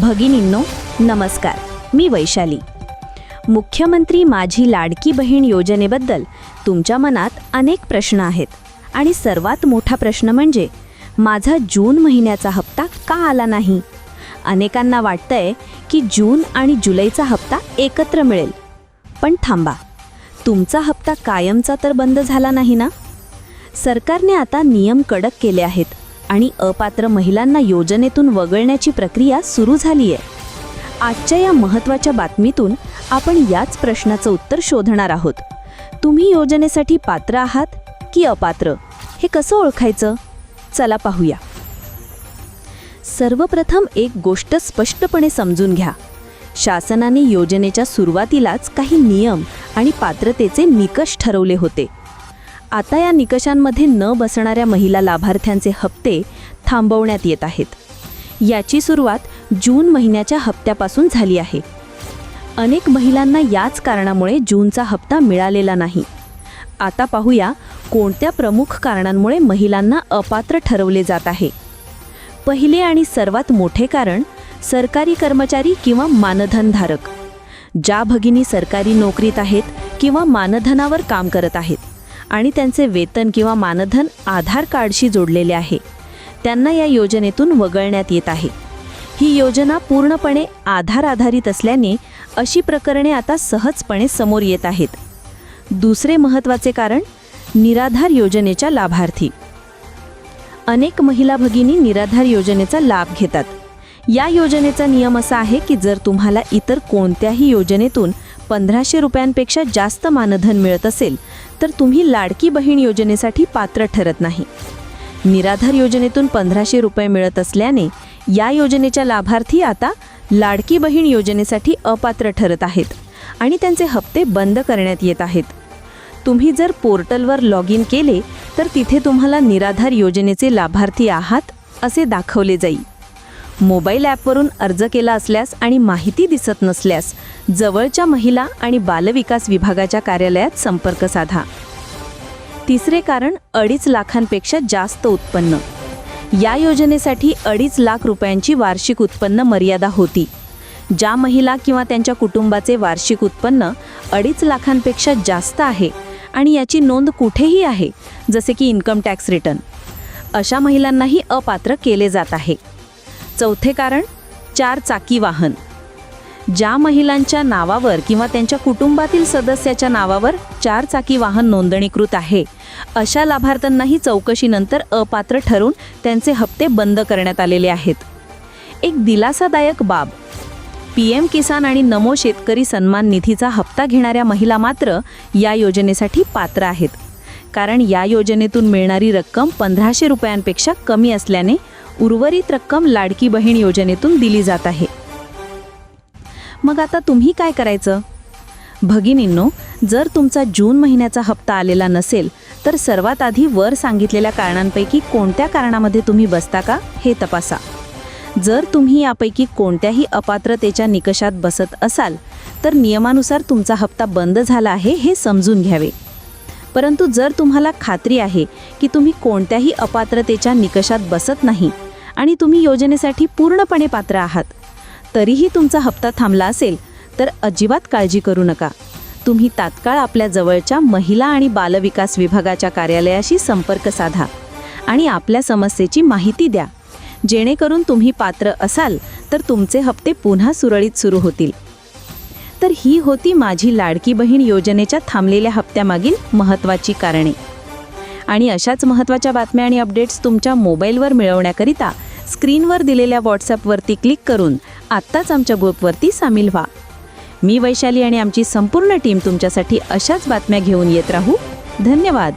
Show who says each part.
Speaker 1: भगिनींनो नमस्कार. मी वैशाली. मुख्यमंत्री माझी लाडकी बहीण योजनेबद्दल तुमच्या मनात अनेक प्रश्न आहेत आणि सर्वात मोठा प्रश्न म्हणजे माझा जून महिन्याचा हप्ता का आला नाही? अनेकांना वाटतंय की जून आणि जुलैचा हप्ता एकत्र मिळेल. पण थांबा तुमचा हप्ता कायमचा तर बंद झाला नाही ना? सरकारने आता नियम कडक केले आहेत. आणि अपात्र महिलांना योजनेतून वगळण्याची प्रक्रिया सुरू झाली आहे आजच्या या महत्त्वाच्या बातमीतून आपण याच प्रश्नाचं उत्तर शोधणार आहोत. तुम्ही योजनेसाठी पात्र आहात की अपात्र? हे कसं ओळखायचं? चला पाहूया. सर्वप्रथम एक गोष्ट स्पष्टपणे समजून घ्या. शासनाने योजनेच्या सुरुवातीलाच काही नियम आणि पात्रतेचे निकष ठरवले होते. आता या निकषांमध्ये न बसणाऱ्या महिला लाभार्थ्यांचे हप्ते थांबवण्यात येत आहेत. याची सुरुवात जून महिन्याच्या हप्त्यापासून झाली आहे. अनेक महिलांना याच कारणामुळे जूनचा हप्ता मिळालेला नाही. आता पाहूया कोणत्या प्रमुख कारणांमुळे महिलांना अपात्र ठरवले जात आहे. पहिले आणि सर्वात मोठे कारण सरकारी कर्मचारी किंवा मानधनधारक ज्या भगिनी सरकारी नोकरीत आहेत किंवा मानधनावर काम करत आहेत. आणि त्यांचे वेतन किंवा मानधन आधार कार्डशी जोडलेले आहे. त्यांना या योजनेतून वगळण्यात येत आहे. ही योजना पूर्णपणे आधार आधारित असल्याने अशी प्रकरणे आता सहजपणे समोर येत आहेत. दुसरे महत्त्वाचे कारण निराधार योजनेच्या लाभार्थी. अनेक महिला भगिनी निराधार योजनेचा लाभ घेतात. या योजनेचा नियम असा आहे की जर तुम्हाला इतर कोणत्याही योजनेतून पंधराशे रुपयांपेक्षा जास्त मानधन मिळत असेल तर तुम्ही लाडकी बहीण योजनेसाठी पात्र ठरत नाही. निराधार योजनेतून पंधराशे रुपये मिळत असल्याने या योजनेच्या लाभार्थी आता लाडकी बहीण योजनेसाठी अपात्र ठरत आहेत आणि त्यांचे हप्ते बंद करण्यात येत आहेत. तुम्ही जर पोर्टलवर लॉग इन केले तर तिथे तुम्हाला निराधार योजनेचे लाभार्थी आहात असे दाखवले जाईल. मोबाईल ॲपवरून अर्ज केला असल्यास आणि माहिती दिसत नसल्यास जवळच्या महिला आणि बालविकास विभागाच्या कार्यालयात संपर्क साधा. तिसरे कारण अडीच लाखांपेक्षा जास्त उत्पन्न. या योजनेसाठी अडीच लाख रुपयांची वार्षिक उत्पन्न मर्यादा होती. ज्या महिला किंवा त्यांच्या कुटुंबाचे वार्षिक उत्पन्न अडीच लाखांपेक्षा जास्त आहे आणि याची नोंद कुठेही आहे जसे की इन्कम टॅक्स रिटर्न. अशा महिलांनाही अपात्र केले जात आहे. चौथे कारण चार चाकी वाहन. ज्या महिलांच्या नावावर किंवा त्यांच्या कुटुंबातील सदस्याच्या नावावर चार चाकी वाहन नोंदणीकृत आहे अशा लाभार्थ्यांनाही चौकशीनंतर अपात्र ठरून त्यांचे हप्ते बंद करण्यात आलेले आहेत. एक दिलासादायक बाब पी एम किसान आणि नमो शेतकरी सन्मान निधीचा हप्ता घेणाऱ्या महिला मात्र या योजनेसाठी पात्र आहेत. कारण या योजनेतून मिळणारी रक्कम पंधराशे रुपयांपेक्षा कमी असल्याने उर्वरित रक्कम लाडकी बहीण योजनेतून दिली जात आहे. मग आता तुम्ही काय करायचं? भगिनींनो जर तुमचा जून महिन्याचा हप्ता आलेला नसेल तर सर्वात आधी वर सांगितलेल्या कारणांपैकी कोणत्या कारणामध्ये तुम्ही बसता का हे तपासा. जर तुम्ही यापैकी कोणत्याही अपात्रतेच्या निकषात बसत असाल तर नियमानुसार तुमचा हप्ता बंद झाला आहे हे समजून घ्यावे. परंतु जर तुम्हाला खात्री आहे की तुम्ही कोणत्याही अपात्रतेच्या निकषात बसत नाही आणि तुम्ही योजनेसाठी पूर्णपणे पात्र आहात. तरीही तुमचा हप्ता थांबला असेल तर अजिबात काळजी करू नका. तुम्ही तात्काळ आपल्या जवळच्या महिला आणि बालविकास विभागाच्या कार्यालयाशी संपर्क साधा आणि आपल्या समस्येची माहिती द्या. जेणेकरून तुम्ही पात्र असाल तर तुमचे हप्ते पुन्हा सुरळीत सुरू होतील. तर ही होती माझी लाडकी बहीण योजनेच्या थांबलेल्या हप्त्यामागील महत्त्वाची कारणे. आणि अशाच महत्त्वाच्या बातम्या आणि अपडेट्स तुमच्या मोबाईलवर मिळवण्याकरिता स्क्रीनवर दिलेल्या व्हॉट्सॲपवरती क्लिक करून आत्ताच आमच्या ग्रुपवरती सामील व्हा. मी वैशाली आणि आमची संपूर्ण टीम तुमच्यासाठी अशाच बातम्या घेऊन येत राहू. धन्यवाद.